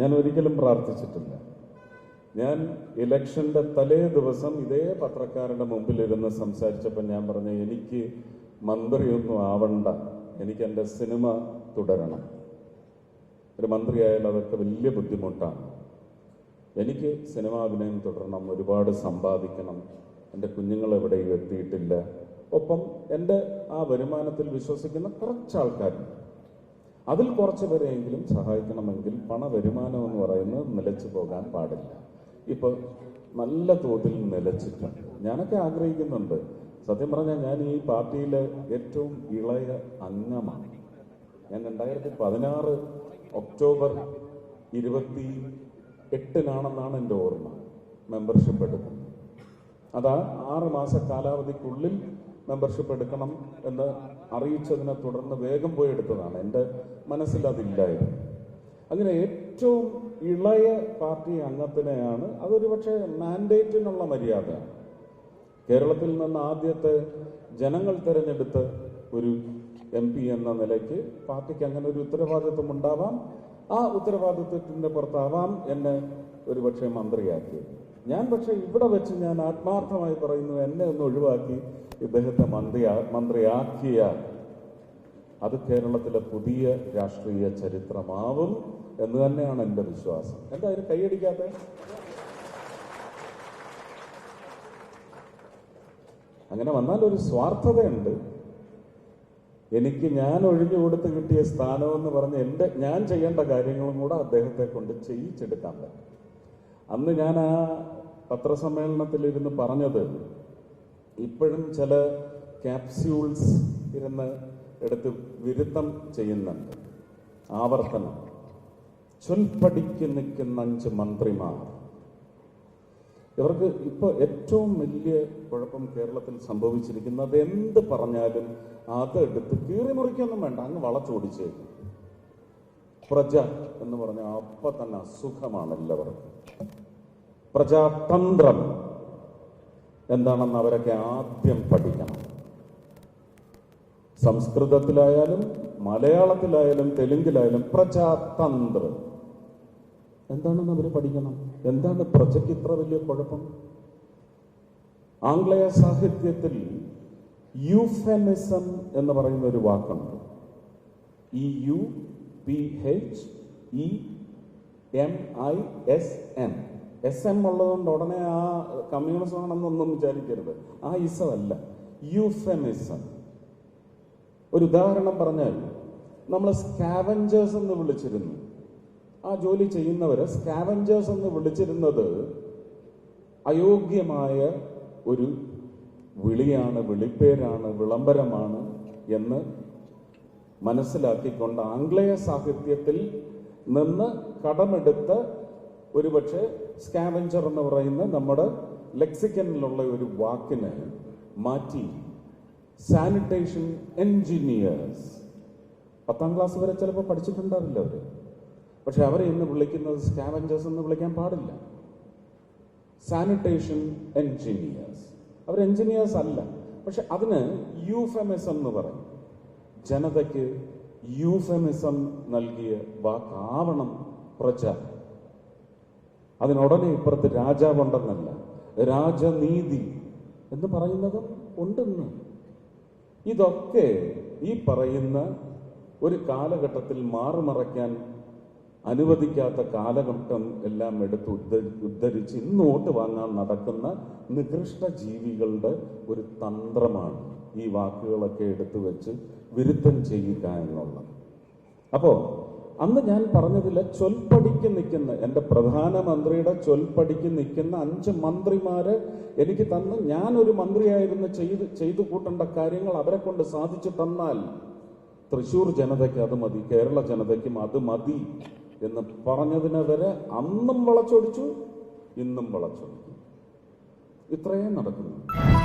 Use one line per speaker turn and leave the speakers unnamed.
ഞാൻ ഒരിക്കലും പ്രാർത്ഥിച്ചിട്ടില്ല. ഞാൻ ഇലക്ഷന്റെ തലേ ദിവസം ഇതേ പത്രക്കാരുടെ മുമ്പിലിരുന്ന് സംസാരിച്ചപ്പോൾ ഞാൻ പറഞ്ഞു എനിക്ക് മന്ത്രിയൊന്നും ആവണ്ട. എനിക്ക് എന്റെ സിനിമ തുടരണം. ഒരു മന്ത്രിയായാൽ അതൊക്കെ വലിയ ബുദ്ധിമുട്ടാണ്. എനിക്ക് സിനിമാ അഭിനയം തുടരണം ഒരുപാട് സമ്പാദിക്കണം. എന്റെ കുഞ്ഞുങ്ങൾ എവിടെയും എത്തിയിട്ടില്ല. ഒപ്പം എന്റെ ആ വരുമാനത്തിൽ വിശ്വസിക്കുന്ന കുറച്ച് ആൾക്കാരുണ്ട്. അതിൽ കുറച്ച് പേരെയെങ്കിലും സഹായിക്കണമെങ്കിൽ പണ വരുമാനം എന്ന് പറയുന്നത് നിലച്ചു പോകാൻ പാടില്ല. ഇപ്പൊ നല്ല തോതിൽ നിലച്ചിട്ടുണ്ട് ഞാനൊക്കെ ആഗ്രഹിക്കുന്നുണ്ട്. സത്യം പറഞ്ഞാൽ ഞാൻ ഈ പാർട്ടിയിലെ ഏറ്റവും ഇളയ അംഗമാണ്. ഞാൻ രണ്ടായിരത്തി പതിനാറ് ഒക്ടോബർ ഇരുപത്തി എട്ടിനാണെന്നാണ് എന്റെ ഓർമ്മ. മെമ്പർഷിപ്പ് എടുക്കുന്നത്. അതാ ആറ് മാസ കാലാവധിക്കുള്ളിൽ മെമ്പർഷിപ്പ് എടുക്കണം എന്ന് അറിയിച്ചതിനെ തുടർന്ന് വേഗം പോയി എടുത്തതാണ്. എന്റെ മനസ്സിൽ അതില്ലായിരുന്നു. അങ്ങനെ ഏറ്റവും ഇളയ പാർട്ടി അംഗത്തിനെയാണ് അതൊരു പക്ഷേ മാൻഡേറ്റിനുള്ള മര്യാദ. കേരളത്തിൽ നിന്ന് ആദ്യത്തെ ജനങ്ങൾ തിരഞ്ഞെടുത്ത് ഒരു എം പി എന്ന നിലയ്ക്ക് പാർട്ടിക്ക് അങ്ങനെ ഒരു ഉത്തരവാദിത്വം ഉണ്ടാവാം. ആ ഉത്തരവാദിത്വത്തിന്റെ പുറത്താവാം എന്നെ ഒരു പക്ഷേ മന്ത്രിയാക്കിയത്. ഞാൻ പക്ഷേ ഇവിടെ വെച്ച് ഞാൻ ആത്മാർത്ഥമായി പറയുന്നു എന്നെ ഒന്ന് ഒഴിവാക്കി ഇദ്ദേഹത്തെ മന്ത്രി മന്ത്രിയാക്കിയാൽ അത് കേരളത്തിലെ പുതിയ രാഷ്ട്രീയ ചരിത്രമാവും എന്ന് തന്നെയാണ് എന്റെ വിശ്വാസം. എന്താ അതിന് കൈയടിക്കാത്ത അങ്ങനെ വന്നാൽ ഒരു സ്വാർത്ഥതയുണ്ട്. എനിക്ക് ഞാൻ ഒഴിഞ്ഞു കൊടുത്ത് കിട്ടിയ സ്ഥാനം എന്ന് പറഞ്ഞ് എന്റെ ഞാൻ ചെയ്യേണ്ട കാര്യങ്ങളും കൂടെ അദ്ദേഹത്തെ കൊണ്ട് ചെയ്യിച്ചെടുക്കാൻ പറ്റും. അന്ന് ഞാൻ ആ പത്രസമ്മേളനത്തിൽ ഇരുന്ന് പറഞ്ഞത് ഇപ്പോഴും ചില ക്യാപ്സ്യൂൾസ് ഇരുന്ന് എടുത്ത് വിരുദ്ധം ചെയ്യുന്നുണ്ട്. ആവർത്തനം. ചൊൽപ്പടിക്ക് നിൽക്കുന്ന അഞ്ച് മന്ത്രിമാർ. ഇവർക്ക് ഇപ്പൊ ഏറ്റവും വലിയ കുഴപ്പം കേരളത്തിൽ സംഭവിച്ചിരിക്കുന്നത് എന്ത് പറഞ്ഞാലും അത് എടുത്ത് കീറി മുറിക്കൊന്നും വേണ്ട. അങ്ങ് വളച്ചോടിച്ചേക്കും പ്രജ എന്ന് പറഞ്ഞാൽ അപ്പൊ തന്നെ അസുഖമാണ് എല്ലാവർക്കും. പ്രജാതന്ത്രം എന്താണെന്ന് അവരൊക്കെ ആദ്യം പഠിക്കണം. സംസ്കൃതത്തിലായാലും മലയാളത്തിലായാലും തെലുങ്കിലായാലും പ്രജാതന്ത്രം. എന്താണെന്ന് അവർ പഠിക്കണം? എന്താണ് പ്രജയ്ക്ക് ഇത്ര വലിയ കുഴപ്പം? ആംഗ്ലേയ സാഹിത്യത്തിൽ യൂഫെമിസം എന്ന് പറയുന്ന ഒരു വാക്കുണ്ട്. E U P H E M I S M S M ഉള്ളതുകൊണ്ട് ഉടനെ ആ കമ്മ്യൂണിസം ആണെന്നൊന്നും വിചാരിക്കരുത്. ആ ഇസമല്ല യൂഫെമിസം ഒരു ഉദാഹരണം പറഞ്ഞാൽ നമ്മൾ സ്കാവഞ്ചേഴ്സ് എന്ന് വിളിച്ചിരുന്നു. ആ ജോലി ചെയ്യുന്നവരെ സ്കാവഞ്ചേഴ്സ് എന്ന് വിളിച്ചിരുന്നത് അയോഗ്യമായ ഒരു വിളിയാണ് വിളിപ്പേരാണ് വിളംബരമാണ് എന്ന് മനസ്സിലാക്കിക്കൊണ്ട് ആംഗ്ലേയ സാഹിത്യത്തിൽ നിന്ന് കടമെടുത്ത ഒരുപക്ഷെ സ്കാവഞ്ചർ എന്ന് പറയുന്ന നമ്മുടെ ലെക്സിക്കനിലുള്ള ഒരു വാക്കിനെ മാറ്റി സാനിറ്റേഷൻ എൻജിനീയേഴ്സ് പത്താം ക്ലാസ് വരെ ചിലപ്പോൾ പഠിച്ചിട്ടുണ്ടാവില്ല അവർ. പക്ഷെ അവരെ ഇന്ന് വിളിക്കുന്നത് സ്കാവഞ്ചേഴ്സ് എന്ന് വിളിക്കാൻ പാടില്ല. സാനിറ്റേഷൻ എൻജിനീയേഴ്സ് അവർ എൻജിനീയേഴ്സ് അല്ല. പക്ഷെ അതിന് യൂഫെമിസം എന്ന് പറയും. ജനതയ്ക്ക് യൂഫെമിസം നൽകിയ വാക്കാവണം പ്രജ അതിനുടനെ ഇപ്പുറത്ത് രാജാവുണ്ടെന്നല്ല. രാജനീതി എന്ന് പറയുന്നതും ഉണ്ടെന്ന്. ഇതൊക്കെ ഈ പറയുന്ന ഒരു കാലഘട്ടത്തിൽ മാറുമറയ്ക്കാൻ അനുവദിക്കാത്ത കാലഘട്ടം എല്ലാം എടുത്ത് ഉദ്ധരിച്ച് ഇന്ന് വോട്ട് വാങ്ങാൻ നടക്കുന്ന നികൃഷ്ട ജീവികളുടെ ഒരു തന്ത്രമാണ് ഈ വാക്കുകളൊക്കെ എടുത്തു വെച്ച് വിരുദ്ധം ചെയ്യുക എന്നുള്ളത്. അപ്പോ അന്ന് ഞാൻ പറഞ്ഞതിലെ ചൊൽപ്പടിക്ക് നിൽക്കുന്ന എന്റെ പ്രധാനമന്ത്രിയുടെ ചൊൽപ്പടിക്ക് നിൽക്കുന്ന അഞ്ച് മന്ത്രിമാര് എനിക്ക് തന്ന് ഞാൻ ഒരു മന്ത്രിയായിരുന്നു ചെയ്ത് ചെയ്തു കൂട്ടേണ്ട കാര്യങ്ങൾ അവരെ കൊണ്ട് സാധിച്ചു തന്നാൽ തൃശൂർ ജനതയ്ക്ക് അത് മതി കേരള ജനതയ്ക്കും അത് മതി എന്ന് പറഞ്ഞതിനെ വരെ അന്നും വളച്ചൊടിച്ചു ഇന്നും വളച്ചൊടിച്ചു ഇത്രയും നടക്കുന്നു